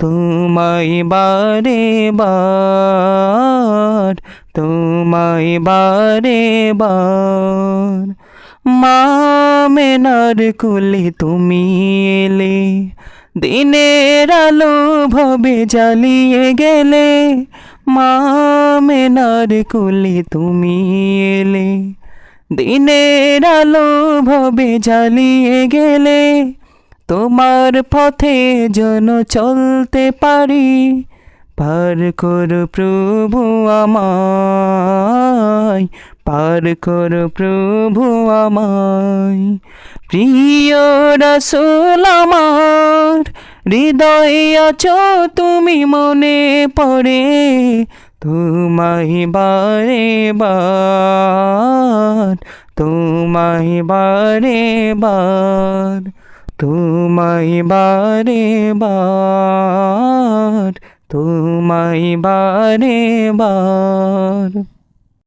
তোমায় বারে বার, তোমায় বারে বার। মা মেনার কুলে তুমি এলে, দিনের আলো ভবে জ্বালিয়ে গেলে। মা মেনার কুলে তুমি এলে, দিনের আলো ভবে জ্বালিয়ে গেলে। তোমার পথে যেন চলতে পারি। পার কর প্রভু আমায়, পার কর প্রভু আমায়। প্রিয় রসুল আমার, হৃদয়ে আছো তুমি মনে পড়ে, তোমায় বারে বার তোমায় বারে বার তোমায় বারে বার তোমায় বারে বার।